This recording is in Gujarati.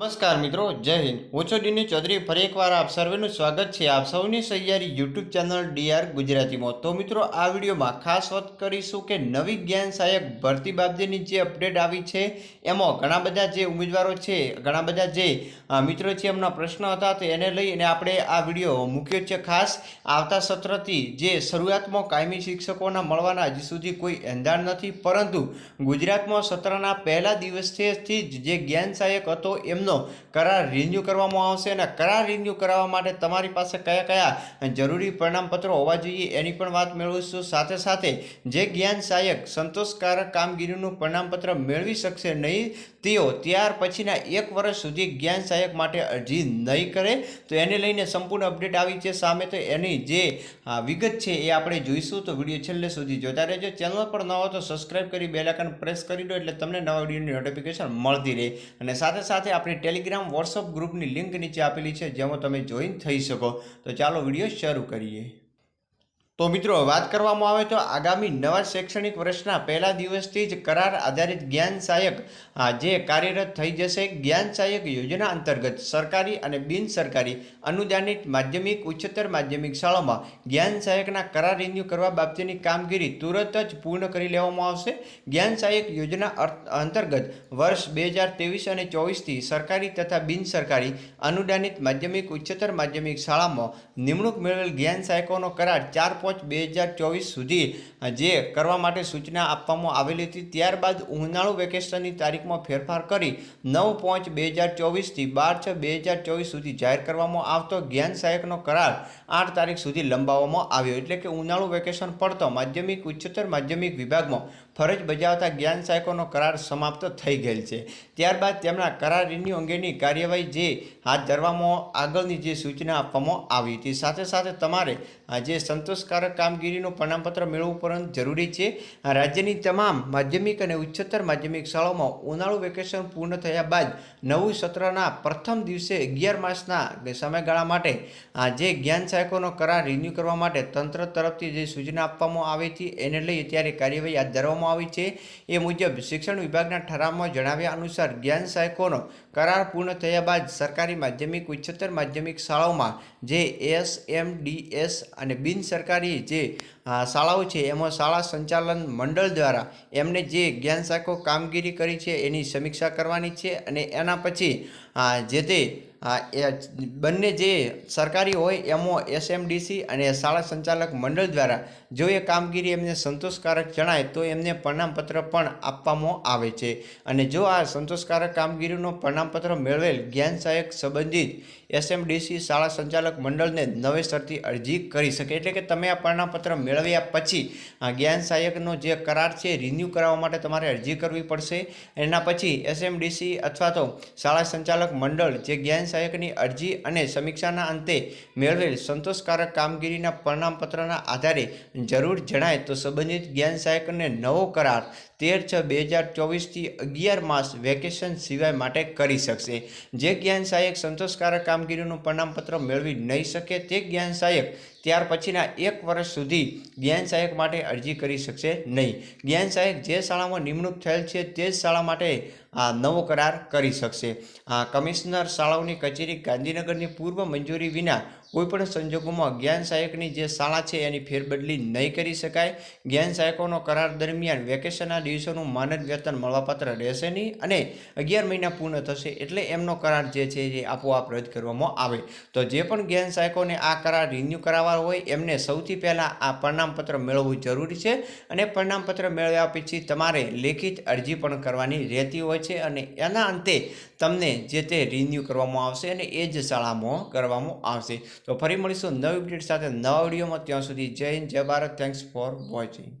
નમસ્કાર મિત્રો, જય હિન્દ. હું છું ચૌધરી. ફરી એકવાર આપ સર્વેનું સ્વાગત છે આપ સૌની સહિયારી યુટ્યુબ ચેનલ ડીઆર ગુજરાતીમાં. તો મિત્રો, આ વિડીયોમાં ખાસ વાત કરીશું કે નવી જ્ઞાન સહાયક ભરતી બાબતેની જે અપડેટ આવી છે, એમાં ઘણા બધા જે ઉમેદવારો છે, ઘણા બધા જે મિત્રો છે, એમના પ્રશ્નો હતા તો એને લઈ અને આપણે આ વીડિયો મૂક્યો છે. ખાસ આવતા સત્રથી જે શરૂઆતમાં કાયમી શિક્ષકોના મળવાના હજી સુધી કોઈ એંધાણ નથી, પરંતુ ગુજરાતમાં સત્રના પહેલા દિવસથી જ જે જ્ઞાન સહાયક હતો, એમનો કરાર રિન્યૂ કરવામાં આવશે અને કરાર રિન્યૂ કરાવવા માટે તમારી પાસે કયા કયા જરૂરી પરિણામપત્રો હોવા જોઈએ એની પણ વાત મેળવીશું. સાથે સાથે જે જ્ઞાન સહાયક સંતોષકારક કામગીરીનું પરિણામપત્ર મેળવી શકશે નહીં, તેઓ ત્યાર પછીના એક વર્ષ સુધી જ્ઞાન સહાયક માટે અરજી નહીં કરે, તો એને લઈને સંપૂર્ણ અપડેટ આવી છે. સામે તો એની જે વિગત છે એ આપણે જોઈશું. તો વીડિયો છેલ્લે સુધી જોતા રહેજો. ચેનલ પર ન હોય તો સબસ્ક્રાઇબ કરી બેલાકન પ્રેસ કરી દો એટલે તમને નવા વિડીયોની નોટિફિકેશન મળતી રહે. અને સાથે સાથે આપણી ટેલિગ્રામ વોટ્સઅપ ગ્રુપની લિંક નીચે આપેલી છે, જેમાં તમે જોઈન થઈ શકો. તો ચાલો વીડિયો શરૂ કરીએ. તો મિત્રો, વાત કરવામાં આવે તો આગામી નવા શૈક્ષણિક વર્ષના પહેલા દિવસથી જ કરાર આધારિત જ્ઞાન સહાયક જે કાર્યરત થઈ જશે, જ્ઞાન સહાયક યોજના અંતર્ગત સરકારી અને બિન સરકારી અનુદાનિત માધ્યમિક, ઉચ્ચતર માધ્યમિક શાળામાં જ્ઞાન સહાયકના કરાર રિન્યુ કરવા બાબતેની કામગીરી તુરંત જ પૂર્ણ કરી લેવામાં આવશે. જ્ઞાન સહાયક યોજના અંતર્ગત વર્ષ બે હજાર ત્રેવીસ અને ચોવીસથી સરકારી તથા બિન સરકારી અનુદાનિત માધ્યમિક, ઉચ્ચતર માધ્યમિક શાળામાં નિમણૂક મેળવેલ જ્ઞાન સહાયકોનો કરાર ચાર પાંચ બે હજાર ચોવીસ સુધી જે કરવા માટે સૂચના આપવામાં આવેલી હતી, ત્યારબાદ ઉનાળુ વેકેશનની તારીખમાં ફેરફાર કરી નવ પાંચ બે હજાર ચોવીસથી બાર છ બે હજાર ચોવીસ સુધી જાહેર કરવામાં આવતો જ્ઞાન સહાયકનો કરાર આઠ તારીખ સુધી લંબાવવામાં આવ્યો. એટલે કે ઉનાળુ વેકેશન પડતો માધ્યમિક ઉચ્ચતર માધ્યમિક વિભાગમાં ફરજ બજાવતા જ્ઞાન સહાયકોનો કરાર સમાપ્ત થઈ ગયેલ છે. ત્યારબાદ તેમના કરાર રિન્યુ અંગેની કાર્યવાહી જે હાથ ધરવામાં આગળની જે સૂચના આપવામાં આવી હતી. સાથે સાથે તમારે જે સંતોષકારક કામગીરીનું પ્રમાણપત્ર મેળવવું પરંતુ જરૂરી છે. રાજ્યની તમામ માધ્યમિક અને ઉચ્ચતર માધ્યમિક શાળાઓમાં ઉનાળુ વેકેશન પૂર્ણ થયા બાદ નવું સત્રના પ્રથમ દિવસે અગિયાર માસના સમયગાળા માટે જે જ્ઞાન સહાયકોનો કરાર રિન્યૂ કરવા માટે તંત્ર તરફથી જે સૂચના આપવામાં આવી હતી, એને લઈ અત્યારે કાર્યવાહી હાથ ધરવામાં આવી છે. એ મુજબ શિક્ષણ વિભાગના ઠરાવમાં જણાવ્યા અનુસાર જ્ઞાન સહાયકોનો કરાર પૂર્ણ થયા બાદ સરકારી માધ્યમિક, ઉચ્ચતર માધ્યમિક શાળાઓમાં જે એસ, એમ, ડી, એસ અને બિન સરકારી જે શાળાઓ છે, એમાં શાળા સંચાલન મંડળ દ્વારા એમને જે જ્ઞાન સહાયકો કામગીરી કરી છે, એની સમીક્ષા કરવાની છે અને એના પછી જે તે બંને જે સરકારી હોય, એમાં એસએમડીસી અને શાળા સંચાલક મંડળ દ્વારા જો એ કામગીરી એમને સંતોષકારક જણાય, તો એમને પ્રમાણપત્ર પણ આપવામાં આવે છે. અને જો આ સંતોષકારક કામગીરીનું પ્રમાણપત્ર મેળવેલ જ્ઞાન સહાયક સંબંધિત એસએમડીસી શાળા સંચાલક મંડળને નવેસરથી અરજી કરી શકે. એટલે કે તમે આ પ્રમાણપત્ર મેળવ્યા પછી જ્ઞાન સહાયકનો જે કરાર છે રિન્યૂ કરાવવા માટે તમારે અરજી કરવી પડશે. એના પછી એસએમડીસી અથવા તો શાળા સંચાલક મંડળ જે જ્ઞાન સહાયકની અરજી અને સમીક્ષાના અંતે મેળવેલ સંતોષકારક કામગીરીના પ્રમાણપત્રના આધારે જરૂર જણાય તો સંબંધિત જ્ઞાન સહાયકને નવો કરાર તેર છ બે હજાર ચોવીસથી અગિયાર માસ વેકેશન સિવાય માટે કરી શકશે. જે જ્ઞાન સહાયક સંતોષકારક કામગીરીનું પ્રમાણપત્ર મેળવી નહીં શકે તે જ્ઞાન સહાયક ત્યાર પછીના એક વર્ષ સુધી જ્ઞાન સહાયક માટે અરજી કરી શકશે નહીં. જ્ઞાન સહાયક જે શાળામાં નિમણૂક થયેલ છે તે જ શાળા માટે, આ, નવો કરાર કરી શકશે. આ, કમિશનર શાળાઓની કચેરી ગાંધીનગરની પૂર્વ મંજૂરી વિના કોઈપણ સંજોગોમાં જ્ઞાન સહાયકની જે શાળા છે એની ફેરબદલી નહીં કરી શકાય. જ્ઞાન સહાયકોનો કરાર દરમિયાન વેકેશનના દિવસોનું માનદ વેતન મળવાપાત્ર રહેશે નહીં અને અગિયાર મહિના પૂર્ણ થશે એટલે એમનો કરાર જે છે એ આપોઆપ રદ કરવામાં આવે. તો જે પણ જ્ઞાન સહાયકોને આ કરાર રિન્યૂ કરાવવા હોય એમને સૌથી પહેલાં આ પ્રમાણપત્ર મેળવવું જરૂરી છે અને પ્રમાણપત્ર મેળવ્યા પછી તમારે લેખિત અરજી પણ કરવાની રહેતી હોય છે અને એના અંતે તમને જે તે રિન્યૂ કરવામાં આવશે અને એ જ શાળામાં કરવામાં આવશે. તો ફરી મળીશું નવી અપડેટ સાથે નવા વિડીયોમાં. ત્યાં સુધી જય હિન્દ, જય ભારત. Thanks for watching